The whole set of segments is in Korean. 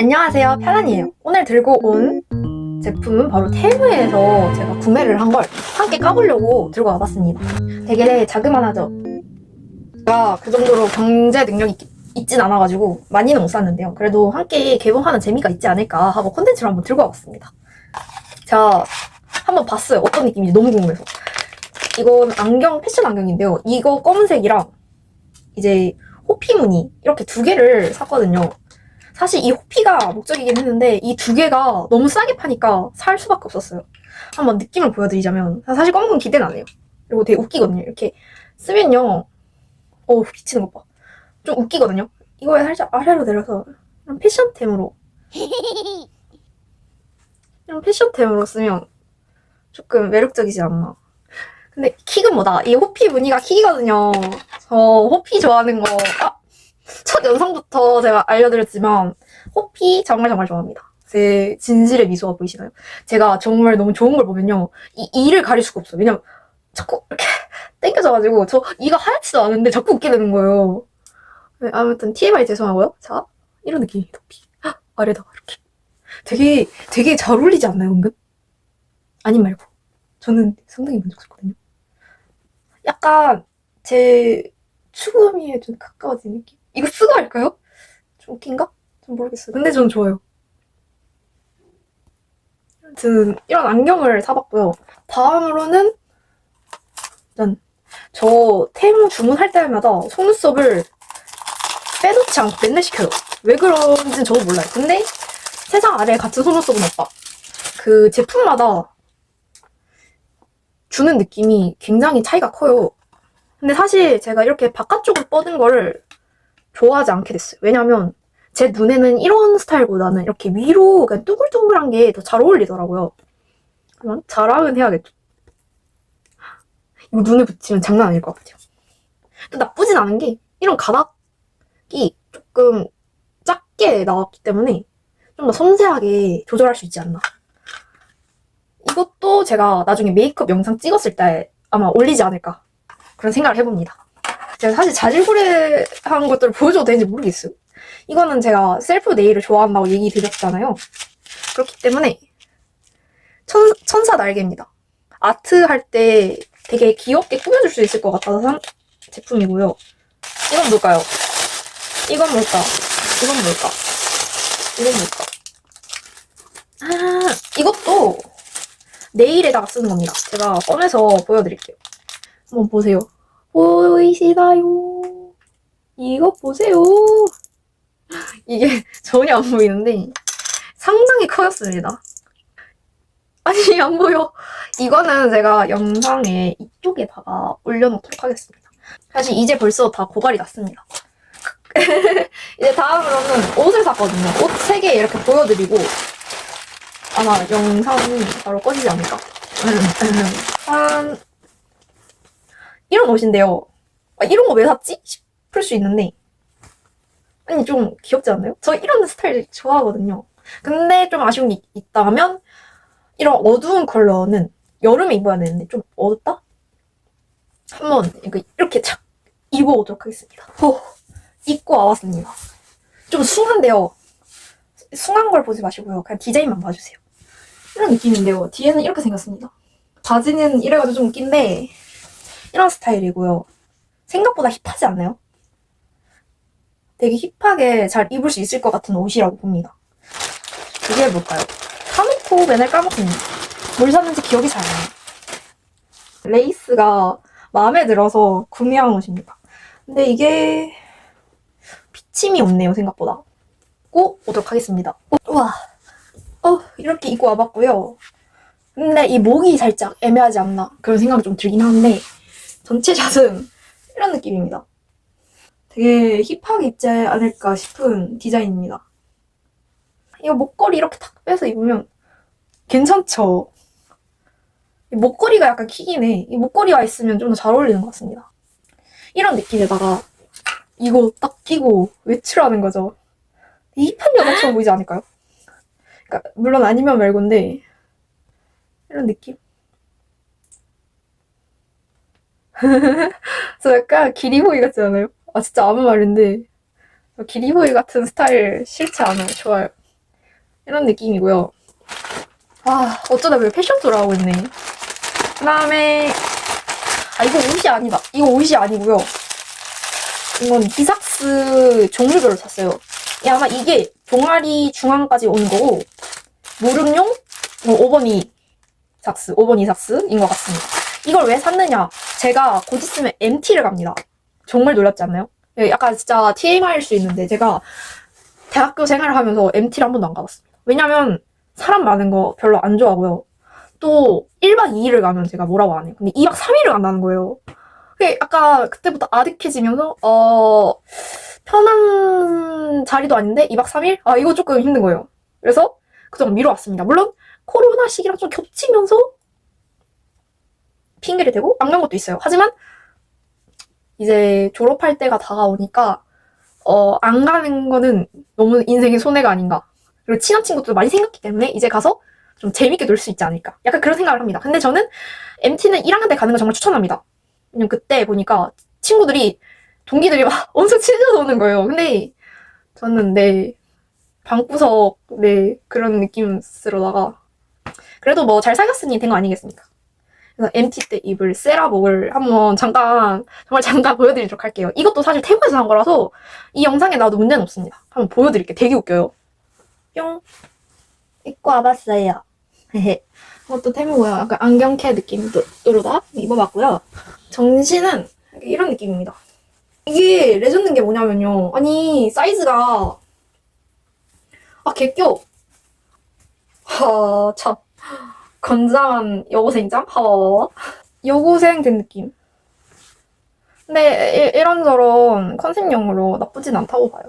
안녕하세요. 편안이에요. 오늘 들고 온 제품은 바로 테무에서 제가 구매를 한 걸 함께 까보려고 들고 와봤습니다. 되게 자그만하죠? 제가 그 정도로 경제 능력이 있- 있진 않아가지고 많이는 못 샀는데요. 그래도 함께 개봉하는 재미가 있지 않을까 하고 콘텐츠를 한번 들고 와봤습니다. 제가 한번 봤어요. 어떤 느낌인지 너무 궁금해서. 이건 안경 패션 안경인데요. 이거 검은색이랑 이제 호피 무늬 이렇게 두 개를 샀거든요 사실 이 호피가 목적이긴 했는데 이 두 개가 너무 싸게 파니까 살 수밖에 없었어요. 한번 느낌을 보여드리자면 사실 건 기대는 안 해요. 그리고 되게 웃기거든요. 이렇게 쓰면요. 어 비치는 것 봐. 좀 웃기거든요. 이거에 살짝 아래로 내려서 이런 패션템으로 이런 패션템으로 쓰면 조금 매력적이지 않나. 근데 킥은 뭐다. 이 호피 무늬가 킥이거든요. 저 호피 좋아하는 거 아, 첫 영상부터 제가 알려드렸지만 호피 정말 정말 좋아합니다. 제 진실의 미소가 보이시나요? 제가 정말 너무 좋은 걸 보면요. 이 이를 가릴 수가 없어요. 왜냐면 자꾸 이렇게 땡겨져가지고 저 이가 하얗지도 않은데 자꾸 웃게 되는 거예요. 네, 아무튼 TMI 죄송하고요. 자, 이런 느낌이에요. 호피. 헉, 아래다가 이렇게. 되게 되게 잘 어울리지 않나요, 은근? 아님 말고. 저는 상당히 만족스럽거든요. 약간 제 추구미에 좀 가까워진 느낌? 이거 쓰고 할까요? 좀 웃긴가? 좀 모르겠어요. 근데 저는 좋아요. 저는 이런 안경을 사봤고요. 다음으로는 짠. 저 테무 주문할 때마다 속눈썹을 빼놓지 않고 맨날 시켜요. 왜 그런지는 저도 몰라요. 근데 세상 아래에 같은 속눈썹은 없다. 그 제품마다 주는 느낌이 굉장히 차이가 커요. 근데 사실 제가 이렇게 바깥쪽으로 뻗은 거를 좋아하지 않게 됐어요. 왜냐면 제 눈에는 이런 스타일보다는 이렇게 위로 그냥 둥글둥글한 게 더 잘 어울리더라고요. 자랑은 해야겠죠. 이거 눈에 붙이면 장난 아닐 것 같아요. 또 나쁘진 않은 게 이런 가닥이 조금 작게 나왔기 때문에 좀 더 섬세하게 조절할 수 있지 않나. 이것도 제가 나중에 메이크업 영상 찍었을 때 아마 올리지 않을까 그런 생각을 해봅니다. 제가 사실 자질구레한 것들을 보여줘도 되는지 모르겠어요. 이거는 제가 셀프 네일을 좋아한다고 얘기 드렸잖아요. 그렇기 때문에 천, 천사 날개입니다. 아트 할 때 되게 귀엽게 꾸며줄 수 있을 것 같아서 산 제품이고요. 이건 뭘까요? 이건 뭘까? 이건 뭘까? 이건 뭘까? 아, 이것도 네일에다가 쓰는 겁니다. 제가 꺼내서 보여드릴게요. 한번 보세요. 보이시나요? 이거 보세요. 이게 전혀 안 보이는데 상당히 커졌습니다. 아니 안 보여. 이거는 제가 영상에 이쪽에다가 올려놓도록 하겠습니다. 사실 이제 벌써 다 고갈이 났습니다. 이제 다음으로는 옷을 샀거든요. 옷 3개 이렇게 보여드리고 아마 영상이 바로 꺼지지 않을까. 한 이런 옷인데요. 아, 이런 거 왜 샀지? 싶을 수 있는데 아니 좀 귀엽지 않나요? 저 이런 스타일 좋아하거든요. 근데 좀 아쉬운 게 있다면 이런 어두운 컬러는 여름에 입어야 되는데 좀 어둡다? 한번 이렇게 착 입어보도록 하겠습니다. 호, 입고 와봤습니다. 좀 숭한데요. 숭한 걸 보지 마시고요. 그냥 디자인만 봐주세요. 이런 느낌인데요. 뒤에는 이렇게 생겼습니다. 바지는 이래가지고 좀 웃긴데 이런 스타일이고요. 생각보다 힙하지 않나요? 되게 힙하게 잘 입을 수 있을 것 같은 옷이라고 봅니다. 이게 뭘까요? 사놓고 맨날 까먹습니다. 뭘 샀는지 기억이 잘 안 나요. 레이스가 마음에 들어서 구매한 옷입니다. 근데 이게 비침이 없네요, 생각보다. 꼭 오도록 하겠습니다. 어, 우와. 어, 이렇게 입고 와봤고요. 근데 이 목이 살짝 애매하지 않나 그런 생각이 좀 들긴 하는데 전체 샷은 이런 느낌입니다. 되게 힙하게 입지 않을까 싶은 디자인입니다. 이거 목걸이 이렇게 탁 빼서 입으면 괜찮죠? 이 목걸이가 약간 킥이네. 이 목걸이가 있으면 좀 더 잘 어울리는 것 같습니다. 이런 느낌에다가 이거 딱 끼고 외출하는 거죠. 힙한 여자처럼 보이지 않을까요? 그러니까 물론 아니면 말고인데 이런 느낌? 저 약간 기리보이 같지 않아요? 아 진짜 아무 말인데 저 기리보이 같은 스타일 싫지 않아요. 좋아요. 이런 느낌이고요. 아, 어쩌다 왜 패션쇼를 하고 있네. 그 다음에, 아, 이거 옷이 아니다. 이거 옷이 아니고요. 이건 비삭스 종류별로 샀어요. 이 아마 이게 종아리 중앙까지 오는 거고, 어, 5번 이 삭스, 5번 이 삭스인 것 같습니다. 이걸 왜 샀느냐? 제가 곧 있으면 MT를 갑니다. 정말 놀랍지 않나요? 예, 약간 진짜 TMI일 수 있는데, 제가 대학교 생활을 하면서 MT를 한 번도 안 가봤습니다. 왜냐면, 사람 많은 거 별로 안 좋아하고요. 또 1박 2일을 가면 제가 뭐라고 안 해요. 근데 2박 3일을 간다는 거예요. 그게 약간 그때부터 아득해지면서 어 편한 자리도 아닌데 2박 3일? 아 이거 조금 힘든 거예요. 그래서 그동안 미뤄왔습니다. 물론 코로나 시기랑 좀 겹치면서 핑계를 대고 안간 것도 있어요. 하지만 이제 졸업할 때가 다가오니까 어 안 가는 거는 너무 인생의 손해가 아닌가. 그리고 친한 친구도 많이 생겼기 때문에 이제 가서 좀 재밌게 놀 수 있지 않을까. 약간 그런 생각을 합니다. 근데 저는 MT는 1학년 때 가는 거 정말 추천합니다. 왜냐면 그때 보니까 친구들이, 동기들이 막 엄청 친해져서 오는 거예요. 근데 저는 네, 방구석, 네, 그런 느낌으로다가 그래도 뭐 잘 사귀었으니 된 거 아니겠습니까? MT 때 입을 세라복을 한번 잠깐, 정말 잠깐 보여드리도록 할게요. 이것도 사실 태국에서 산 거라서 이 영상에 나와도 문제는 없습니다. 한번 보여드릴게요. 되게 웃겨요. 뿅. 입고 와봤어요. 이것도 태무고요. 약간 안경캐 느낌으로다 입어봤고요. 정신은 이런 느낌입니다. 이게 레전드인 게 뭐냐면요. 아니 사이즈가 아 개껴. 하 참. 건장한 여고생장? 하. 여고생 된 느낌. 근데 이- 이런저런 컨셉용으로 나쁘진 않다고 봐요.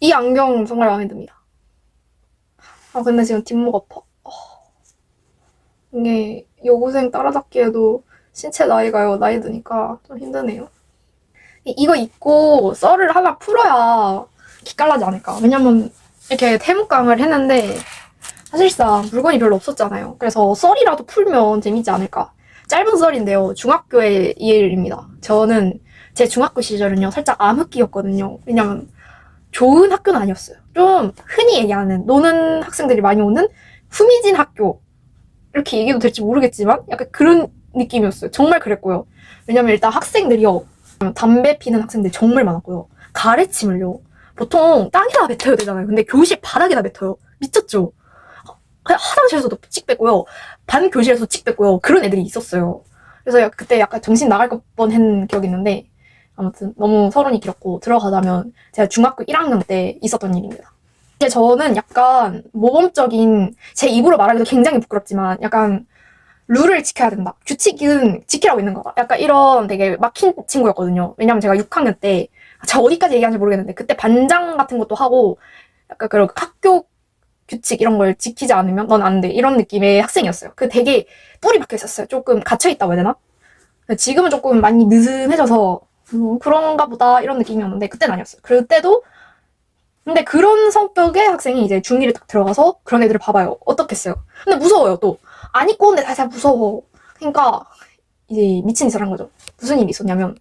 이 안경 정말 마음에 듭니다. 아 근데 지금 뒷목 아파. 아. 이게 여고생 따라잡기에도 신체 나이가요. 나이 드니까 좀 힘드네요. 이- 이거 입고 썰을 하나 풀어야 기깔나지 않을까. 왜냐면 이렇게 태무감을 했는데 사실상 물건이 별로 없었잖아요. 그래서 썰이라도 풀면 재밌지 않을까. 짧은 썰인데요. 중학교의 일입니다. 저는 제 중학교 시절은요. 살짝 암흑기였거든요. 왜냐면 좋은 학교는 아니었어요. 좀 흔히 얘기하는 노는 학생들이 많이 오는 후미진 학교 이렇게 얘기도 될지 모르겠지만 약간 그런 느낌이었어요. 정말 그랬고요. 왜냐면 일단 학생들이요 담배 피는 학생들이 정말 많았고요. 가래침을요 보통 땅에다 뱉어야 되잖아요. 근데 교실 바닥에다 뱉어요. 미쳤죠? 그냥 화장실에서도 찍 뱉고요. 반 교실에서 찍 뱉고요. 그런 애들이 있었어요. 그래서 그때 약간 정신 나갈 뻔 한 기억이 있는데 아무튼 너무 서론이 길었고 들어가자면 제가 중학교 1학년 때 있었던 일입니다. 이제 저는 약간 모범적인 제 입으로 말하기도 굉장히 부끄럽지만 약간 룰을 지켜야 된다. 규칙은 지키라고 있는 거다. 약간 이런 되게 막힌 친구였거든요. 왜냐면 제가 6학년 때 제가 어디까지 얘기하는지 모르겠는데 그때 반장 같은 것도 하고 약간 그런 학교 규칙 이런 걸 지키지 않으면 넌 안 돼. 이런 느낌의 학생이었어요. 그 되게 뿌리 박혀 있었어요. 조금 갇혀 있다고 해야 되나? 지금은 조금 많이 느슨해져서 음, 그런가 보다 이런 느낌이었는데 그때는 아니었어요. 그때도 근데 그런 성격의 학생이 이제 중2를 딱 들어가서 그런 애들을 봐봐요. 어떻겠어요? 근데 무서워요 또. 안 입고 온데 다시 무서워. 그러니까 이제 미친 짓을 한 거죠. 무슨 일이 있었냐면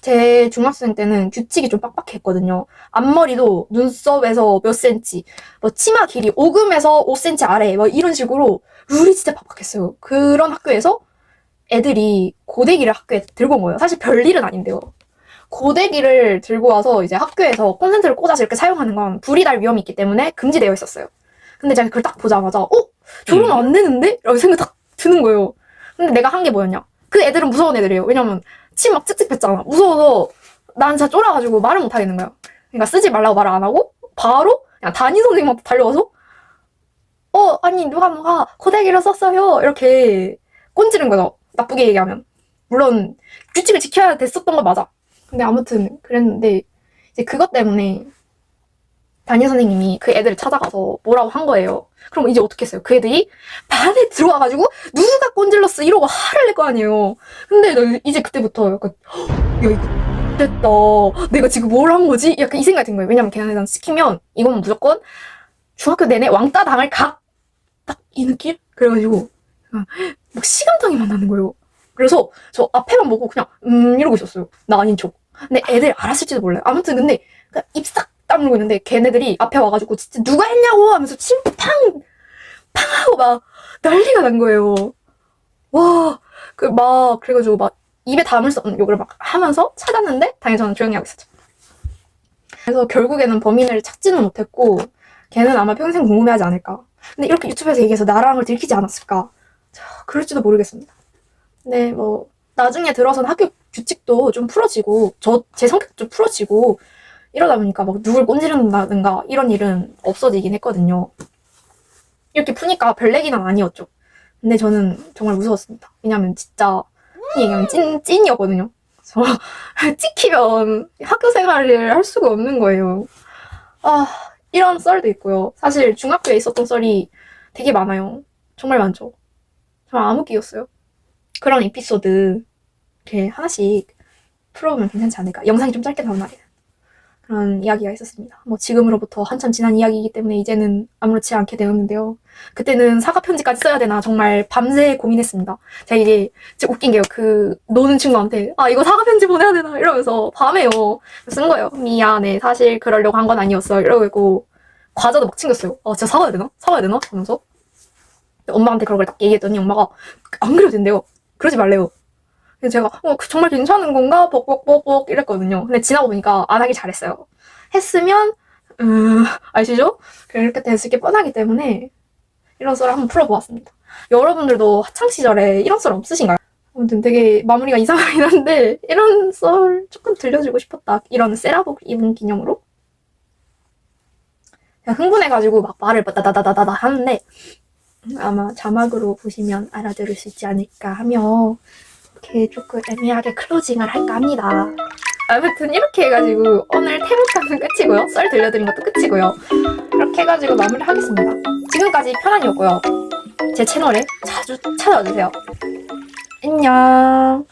제 중학생 때는 규칙이 좀 빡빡했거든요. 앞머리도 눈썹에서 몇 센치, 뭐 치마 길이 5금에서 5cm 아래, 뭐 이런 식으로 룰이 진짜 빡빡했어요. 그런 학교에서 애들이 고데기를 학교에 들고 온 거예요. 사실 별일은 아닌데요. 고데기를 들고 와서 이제 학교에서 콘센트를 꽂아서 이렇게 사용하는 건 불이 날 위험이 있기 때문에 금지되어 있었어요. 근데 제가 그걸 딱 보자마자, 어? 저러면 안 되는데? 라고 생각 딱 드는 거예요. 근데 내가 한 게 뭐였냐? 그 애들은 무서운 애들이에요. 왜냐면 침막 찝찝 했잖아. 무서워서 난 진짜 쫄아가지고 말을 못 하겠는 거야. 그러니까 쓰지 말라고 말을 안 하고 바로 그냥 담임 선생님한테 달려가서 어 아니 누가 누가 고데기를 썼어요 이렇게 꼰지른 거죠. 나쁘게 얘기하면 물론 규칙을 지켜야 됐었던 건 맞아. 근데 아무튼 그랬는데 이제 그것 때문에 담임 선생님이 그 애들을 찾아가서 뭐라고 한 거예요. 그럼 이제 어떻게 했어요? 그 애들이 반에 들어와가지고 누가 꼰질렀어 이러고 화를 낼 거 아니에요. 근데 나 이제 그때부터 약간 야 이거 됐다. 내가 지금 뭘 한 거지? 약간 이 생각이 든 거예요. 왜냐면 걔네들 시키면 이건 무조건 중학교 내내 왕따 당할 각. 딱 이 느낌? 그래가지고 막 시간당이만 나는 거예요. 그래서 저 앞에만 보고 그냥 음 이러고 있었어요. 나 아닌 척. 근데 애들 알았을지도 몰라요. 아무튼 근데 그냥 입싹 딱 물고 있는데 걔네들이 앞에 와가지고 진짜 누가 했냐고 하면서 침 팡! 팡! 하고 막 난리가 난 거예요. 와, 그 막, 그래가지고 막 입에 담을 수 없는 욕을 막 하면서 찾았는데 당연히 저는 조용히 하고 있었죠. 그래서 결국에는 범인을 찾지는 못했고 걔는 아마 평생 궁금해하지 않을까. 근데 이렇게 유튜브에서 얘기해서 걸 들키지 않았을까. 자, 그럴지도 모르겠습니다. 근데 뭐 나중에 들어선 학교 규칙도 좀 풀어지고 저 제 성격도 좀 풀어지고 이러다 보니까 막 누굴 꼰지른다든가 이런 일은 없어지긴 했거든요. 이렇게 푸니까 별 얘기는 아니었죠. 근데 저는 정말 무서웠습니다. 왜냐면 진짜 얘기하면 찐 찐이었거든요. 저 찍히면 학교 생활을 할 수가 없는 거예요. 아 이런 썰도 있고요. 사실 중학교에 있었던 썰이 되게 많아요. 정말 많죠. 정말 암흑기였어요. 그런 에피소드 이렇게 하나씩 풀어보면 괜찮지 않을까. 영상이 좀 짧게 나온 날에는. 그런 이야기가 있었습니다. 뭐 지금으로부터 한참 지난 이야기이기 때문에 이제는 아무렇지 않게 되었는데요. 그때는 사과 편지까지 써야 되나 정말 밤새 고민했습니다. 제가 이게 진짜 웃긴 게요. 그 노는 친구한테 아 이거 사과 편지 보내야 되나 이러면서 밤에요 쓴 거예요. 미안해 사실 그러려고 한 건 아니었어 이러고 과자도 막 챙겼어요. 아 진짜 사과해야 되나? 사과해야 되나? 하면서 엄마한테 그런 걸 딱 얘기했더니 엄마가 안 그래도 된대요. 그러지 말래요. 제가 어, 그 정말 괜찮은 건가? 뻑뻑뻑뻑 이랬거든요. 근데 지나고 보니까 안 하길 잘했어요. 했으면 음, 아시죠? 그렇게 됐을 게 뻔하기 때문에 이런 썰을 한번 풀어보았습니다. 여러분들도 학창 시절에 이런 썰 없으신가요? 아무튼 되게 마무리가 이상하긴 한데 이런 썰 조금 들려주고 싶었다. 이런 세라복 입은 기념으로. 제가 흥분해가지고 막 말을 다다다다다다 하는데 아마 자막으로 보시면 알아들을 수 있지 않을까 하며 이렇게 조금 애매하게 클로징을 할까 합니다. 아무튼 이렇게 해가지고 오늘 태국편은 끝이고요. 썰 들려드린 것도 끝이고요. 이렇게 해가지고 마무리를 하겠습니다. 지금까지 편안이었고요. 제 채널에 자주 찾아와주세요. 안녕.